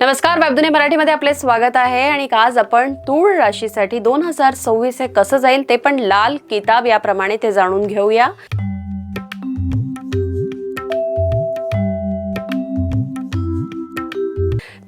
नमस्कार वेबदुनी मराठीमध्ये आपले स्वागत आहे. आणि आज आपण तूळ राशीसाठी दोन हजार सव्वीस हे कसं जाईल ते पण लाल किताब याप्रमाणे ते जाणून घेऊया.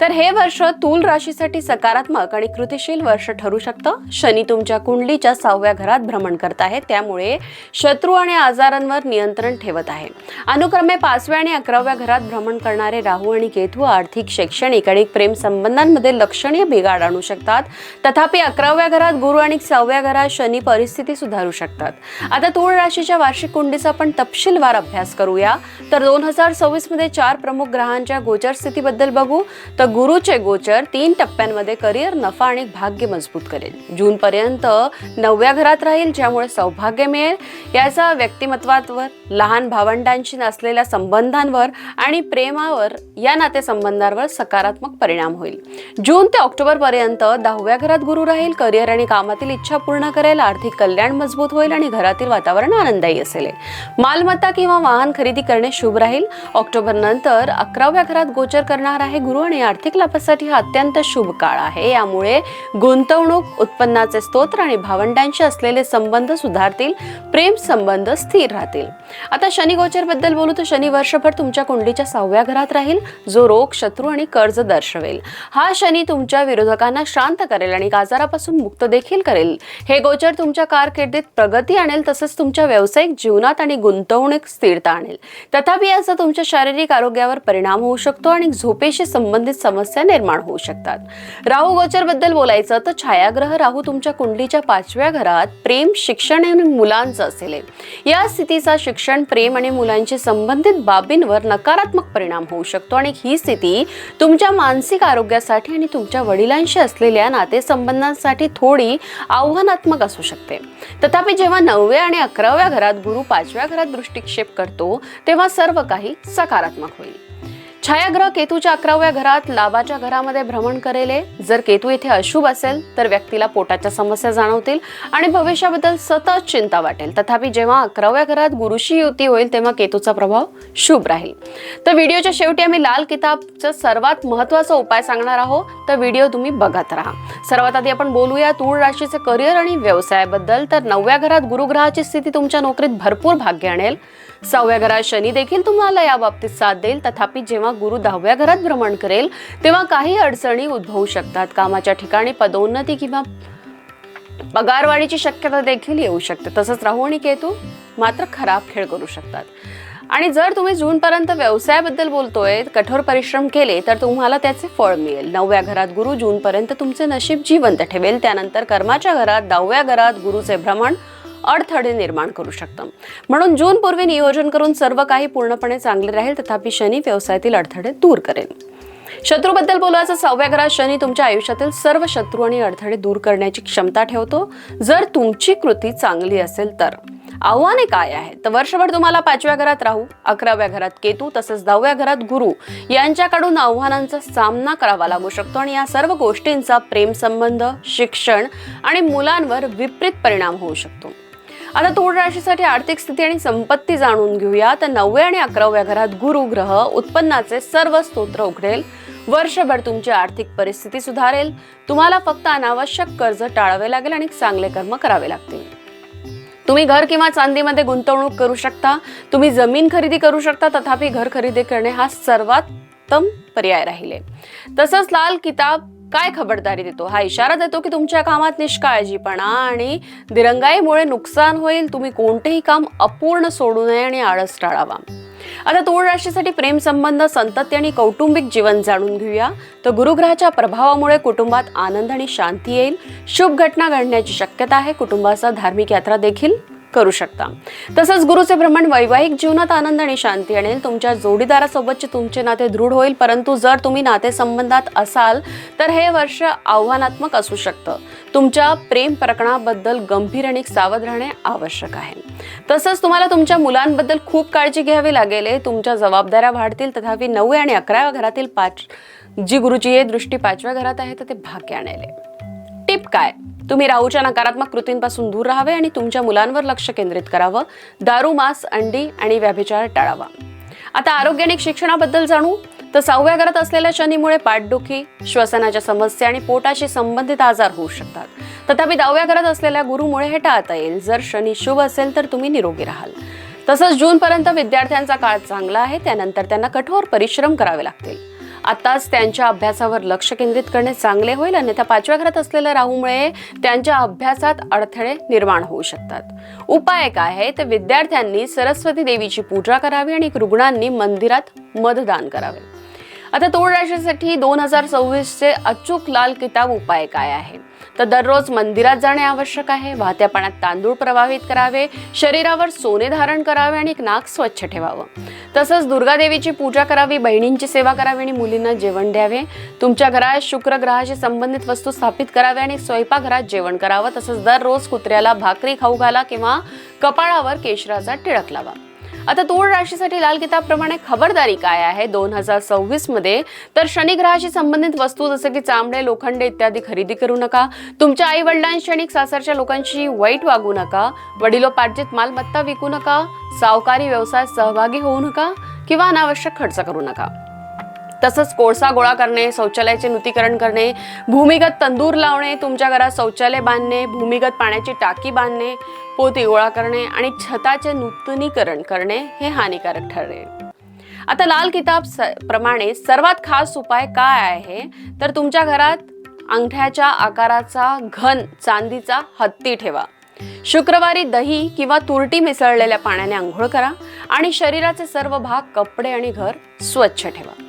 तर हे वर्ष तूल राशीसाठी सकारात्मक आणि कृतिशील वर्ष ठरू शकतं. शनी तुमच्या कुंडलीच्या सहाव्या घरात भ्रमण करत आहे. त्यामुळे शत्रू आणि आजारांवर नियंत्रण ठेवत आहे. अनुक्रमे पाचव्या आणि अकराव्या घरात भ्रमण करणारे राहू आणि केतू आर्थिक शैक्षणिक आणि प्रेम संबंधांमध्ये लक्षणीय बिघाड आणू शकतात. तथापि अकराव्या घरात गुरु आणि सहाव्या घरात शनी परिस्थिती सुधारू शकतात. आता तूळ राशीच्या वार्षिक कुंडीचा आपण तपशीलवार अभ्यास करूया. तर दोन हजार सव्वीसमध्ये चार प्रमुख ग्रहांच्या गोचर स्थितीबद्दल बघू. तर गुरुचे गोचर तीन टप्प्यांमध्ये करिअर नफा आणि भाग्य मजबूत करेल. जून पर्यंत नवव्या घरात राहील ज्यामुळे सौभाग्य मिळेल. याचा व्यक्तिमत्वावर लहान भावंडांशी नसलेल्या संबंधांवर आणि प्रेमावर या नातेसंबंधांवर सकारात्मक परिणाम होईल. जून ते ऑक्टोबर पर्यंत दहाव्या घरात गुरु राहील करिअर आणि कामातील इच्छा पूर्ण करेल आर्थिक कल्याण मजबूत होईल आणि घरातील वातावरण आनंददायी असेल. मालमत्ता किंवा वाहन खरेदी करणे शुभ राहील. ऑक्टोबर नंतर अकराव्या घरात गोचर करणार आहे गुरु आणि आर्थिक लाभासाठी हा अत्यंत शुभ काळ आहे. यामुळे गुंतवणूक उत्पन्नाचे स्तोत्र आणि भावंडांशी असलेले संबंध सुधारतील प्रेम संबंध स्थिर राहतील. आता शनी गोचरबद्दल बोलू तर शनी वर्षभर तुमच्या कुंडलीच्या सहाव्या घरात राहील जो रोग शत्रू आणि कर्ज दर्शवेल. हा शनी तुमच्या विरोधकांना शांत करेल आणि आजारापासून मुक्त देखील करेल. हे गोचर तुमच्या कारकिर्दीत प्रगती आणेल तसंच तुमच्या व्यावसायिक जीवनात आणि गुंतवणूक स्थिरता आणेल. तथापि याचा तुमच्या शारीरिक आरोग्यावर परिणाम होऊ शकतो आणि झोपेशी संबंधित समस्या निर्माण होऊ शकतात. राहू गोचरबद्दल बोलायचं तर छायाग्रह राहू तुमच्या कुंडलीच्या पाचव्या घरात प्रेम शिक्षण आणि मुलांचं असेल. या स्थितीचा शिक्षण प्रेम आणि मुलांशी संबंधित बाबींवर नकारात्मक परिणाम होऊ शकतो आणि ही स्थिती तुमच्या मानसिक आरोग्यासाठी आणि तुमच्या वडिलांशी असलेल्या नातेसंबंधांसाठी थोडी आव्हानात्मक असू शकते. तथापि जेव्हा नवव्या आणि अकराव्या घरात गुरु पाचव्या घरात दृष्टिक्षेप करतो तेव्हा सर्व काही सकारात्मक होईल. छायाग्रह केतूच्या अकराव्या घरात लाभाच्या घरामध्ये भ्रमण करेले. जर केतू इथे अशुभ असेल तर व्यक्तीला पोटाच्या समस्या जाणवतील आणि भविष्याबद्दल सतत चिंता वाटेल. तथापि जेव्हा अकराव्या घरात गुरुशी युती होईल तेव्हा केतूचा प्रभाव शुभ राहील. तर व्हिडिओच्या शेवटी आम्ही लाल किताबचा सर्वात महत्त्वाचा उपाय सांगणार आहोत. तर व्हिडिओ तुम्ही बघत राहा. सर्वात आधी आपण बोलूया तूळ राशीचे करिअर आणि व्यवसायाबद्दल. तर नवव्या घरात गुरुग्रहाची स्थिती तुमच्या नोकरीत भरपूर भाग्य आणेल. सहाव्या घरात शनी देखील तुम्हाला या बाबतीत साथ देईल. तथापि जेव्हा गुरु दहाव्या घरात भ्रमण करेल तेव्हा काही अडचणी उद्भवू शकतात. कामाच्या ठिकाणी पदोन्नती किंवा पगारवाढीची शक्यता देखील येऊ शकते. तसंच राहू आणि केतू मात्र खराब खेळ करू शकतात. आणि जर तुम्ही जूनपर्यंत व्यवसायाबद्दल बोलतोय कठोर परिश्रम केले तर तुम्हाला त्याचे फळ मिळेल. नवव्या घरात गुरु जूनपर्यंत तुमचे नशीब जिवंत ठेवेल. त्यानंतर कर्माच्या घरात दहाव्या घरात गुरुचे भ्रमण अडथळे निर्माण करू शकतं. म्हणून जून पूर्वी नियोजन करून सर्व काही पूर्णपणे चांगले राहील तथापि शनी व्यवसायातील अडथळे दूर करेल. शत्रूबद्दल बोलायचं सहाव्या घरात शनी तुमच्या आयुष्यातील सर्व शत्रू आणि अडथळे दूर करण्याची क्षमता ठेवतो. जर तुमची कृती चांगली असेल तर. आव्हाने काय आहे तर वर्षभर तुम्हाला पाचव्या घरात राहू अकराव्या घरात केतू तसंच दहाव्या घरात गुरु यांच्याकडून आव्हानांचा सामना करावा लागू शकतो आणि या सर्व गोष्टींचा प्रेम संबंध शिक्षण आणि मुलांवर विपरीत परिणाम होऊ शकतो. आता तूळ राशीसाठी आर्थिक स्थिती आणि संपत्ती जाणून घेऊया. तर नवव्या आणि अकराव्या घरात गुरु ग्रह उत्पन्नाचे सर्व स्तोत्र उघडेल. वर्षभर तुमची आर्थिक परिस्थिती सुधारेल. तुम्हाला फक्त अनावश्यक कर्ज टाळावे लागेल आणि चांगले कर्म करावे लागतील. तुम्ही घर किंवा चांदीमध्ये गुंतवणूक करू शकता. तुम्ही जमीन खरेदी करू शकता. तथापि घर खरेदी करणे हा सर्वात उत्तम पर्याय राहिले. तसंच लाल किताब काय खबरदारी देतो? हा इशारा देतो की तुमच्या कामात निष्काळजीपणा आणि दिरंगाईमुळे नुकसान होईल. तुम्ही कोणतेही काम अपूर्ण सोडू नये आणि आळस टाळावा. आता तूळ राशीसाठी प्रेम संबंध संतती आणि कौटुंबिक जीवन जाणून घेऊया. तर गुरुग्रहाच्या प्रभावामुळे कुटुंबात आनंद आणि शांती येईल. शुभ घटना घडण्याची शक्यता आहे. कुटुंबाचा धार्मिक यात्रा देखील करू शकता. तसंच गुरुचे भ्रमण वैवाहिक जीवनात आनंद आणि शांती आणेल. तुमच्या जोडीदारासोबतचे तुमचे नाते दृढ होईल. परंतु जर तुम्ही नातेसंबंधात असाल तर हे वर्ष आव्हानात्मक असू शकतं. तुमच्या प्रेम प्रकरणाबद्दल गंभीर आणि सावध राहणे आवश्यक आहे. तसंच तुम्हाला तुमच्या मुलांबद्दल खूप काळजी घ्यावी लागेल. तुमच्या जबाबदाऱ्या वाढतील. तथापि नववे आणि अकराव्या घरातील पाच जी गुरुजी आहे दृष्टी पाचव्या घरात आहे तर ते भाग्य आणले. टिप काय? तुम्ही राहूच्या नकारात्मक कृतींपासून दूर राहावे आणि तुमच्या मुलांवर लक्ष केंद्रित करावं. दारू मांस अंडी आणि व्याभिचार टाळावा. आता आरोग्य आणि शिक्षणाबद्दल जाणू. तर सहाव्या घरात असलेल्या शनीमुळे पाठदुखी श्वसनाच्या समस्या आणि पोटाशी संबंधित आजार होऊ शकतात. तथापि दहाव्या घरात असलेल्या गुरुमुळे हे टाळता येईल. जर शनी शुभ असेल तर तुम्ही निरोगी राहाल. तसंच जूनपर्यंत विद्यार्थ्यांचा काळ चांगला आहे. त्यानंतर त्यांना कठोर परिश्रम करावे लागतील. आताच त्यांच्या अभ्यासावर लक्ष केंद्रित करणे चांगले होईल अन्यथा पाचव्या घरात असलेल्या राहूमुळे त्यांच्या अभ्यासात अडथळे निर्माण होऊ शकतात. उपाय काय आहे तर विद्यार्थ्यांनी सरस्वती देवीची पूजा करावी आणि रुग्णांनी मंदिरात मतदान करावे. आता तोड राशीसाठी दोन हजार सव्वीसचे अचूक लाल किताब उपाय काय आहे तर दररोज मंदिरात जाणे आवश्यक आहे वाहत्या पाण्यात तांदूळ प्रवाहित करावे शरीरावर सोने धारण करावे आणि एक नाक स्वच्छ ठेवावं. तसंच दुर्गादेवीची पूजा करावी बहिणींची सेवा करावी आणि मुलींना जेवण द्यावे. तुमच्या घरात शुक्र ग्रहाशी संबंधित वस्तू स्थापित कराव्या आणि स्वयंपाकघरात जेवण करावं. तसंच दररोज कुत्र्याला भाकरी खाऊ घाला किंवा कपाळावर केशराचा टिळक लावा. आता तूळ राशीसाठी लाल किताबप्रमाणे खबरदारी काय आहे? दोन हजार सव्वीसमध्ये तर शनी ग्रहाशी संबंधित वस्तू जसं की चांबडे लोखंडे इत्यादी खरेदी करू नका. तुमच्या आई वडिलांशी आणि सासरच्या लोकांशी वाईट वागू नका. वडिलोपार्जित मालमत्ता विकू नका. सावकारी व्यवसायात सहभागी होऊ नका. किंवा अनावश्यक खर्च करू नका. तसंच कोळसा गोळा करणे शौचालयाचे नूतीकरण करणे भूमिगत तंदूर लावणे तुमच्या घरात शौचालय बांधणे भूमिगत पाण्याची टाकी बांधणे पोती गोळा करणे आणि छताचे नूतनीकरण करणे हे हानिकारक ठरेल. आता लाल किताब स- प्रमाणे सर्वात खास उपाय काय आहे? तर तुमच्या घरात अंगठ्याच्या आकाराचा घन चांदीचा हत्ती ठेवा. शुक्रवारी दही किंवा तुरटी मिसळलेल्या पाण्याने आंघोळ करा आणि शरीराचे सर्व भाग कपडे आणि घर स्वच्छ ठेवा.